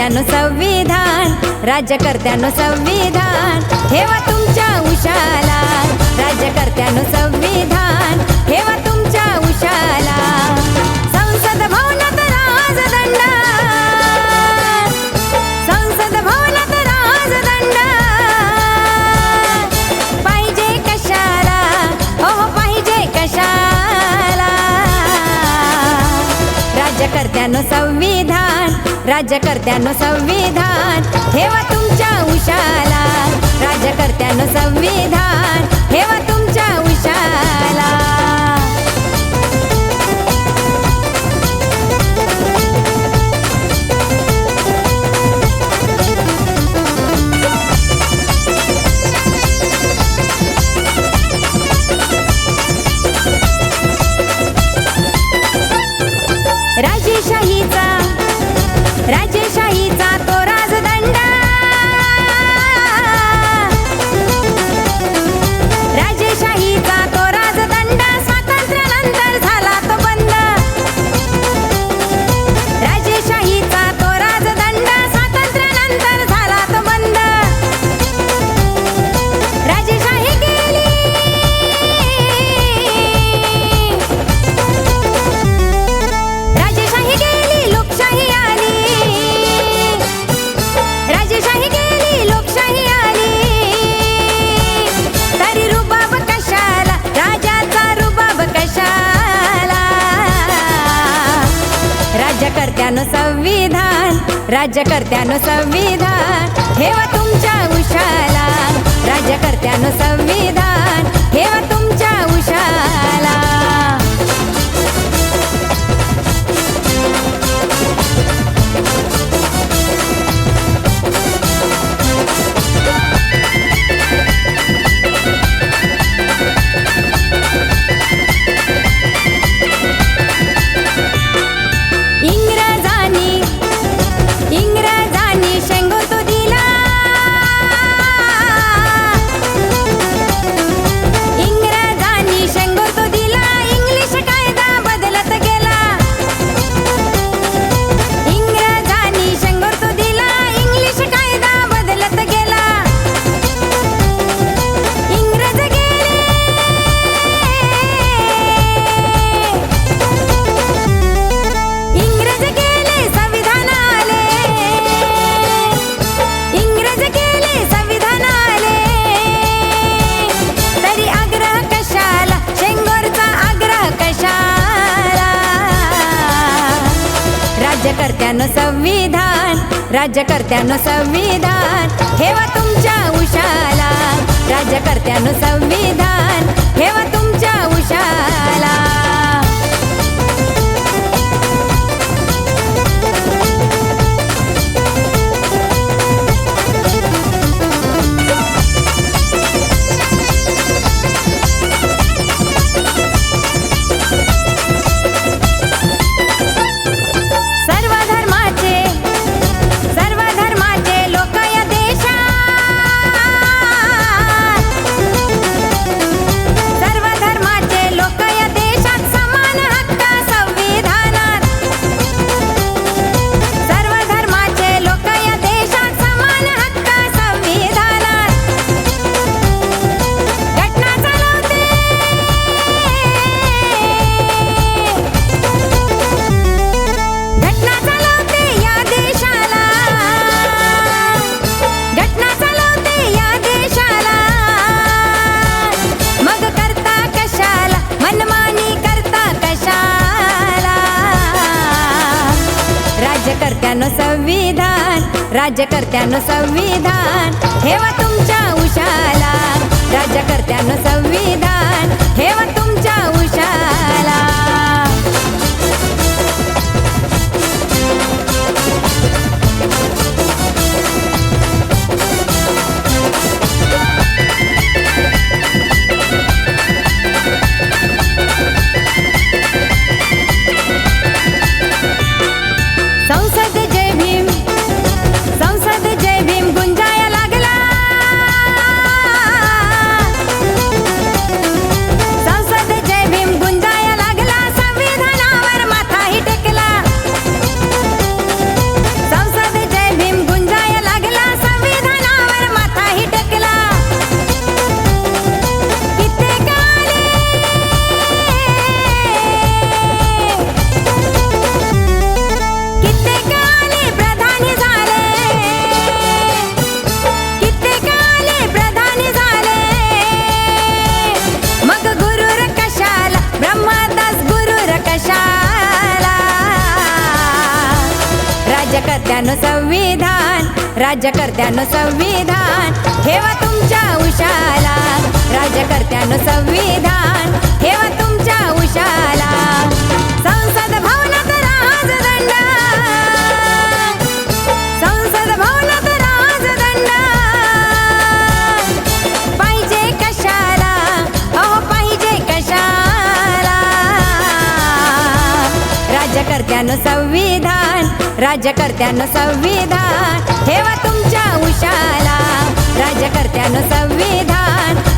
संविधान राज्यकर्त्यानं संविधान हे तू राज्यकर्त्यानं संविधान ठेवा तुमच्या उशाला. राज्यकर्त्यानं संविधान ठेवा तुमच्या उशाला. संविधान राज्यकर्त्यानो संविधान व तुमच्या करत्यानं संविधान राज्यकर्त्यानं संविधान हेवा तुमच्या उशाला. राज्यकर्त्यानं संविधान हेवा तुमच्या उशाला. करत्यानो संविधान राज्यकर्त्यानो संविधान ठेवा तुमच्या उशाला. राज्यकर्त्यानो संविधान ठेवा तुमच्या राज्यकर्त्यानं संविधान राज्यकर्त्यानं संविधान ठेवा तुमच्या उशाला. राज्यकर्त्यानं संविधान ठेवा तुमच्या उशाला. संसद भवनात राजदंड संसद भवनात राजदंड पाहिजे कशाला? अहो पाहिजे कशाला? राज्यकर्त्यानं संविधान राज्यकर्त्यानं संविधान. ठेवा तुमच्या उशाला. राज्यकर्त्यानं संविधान.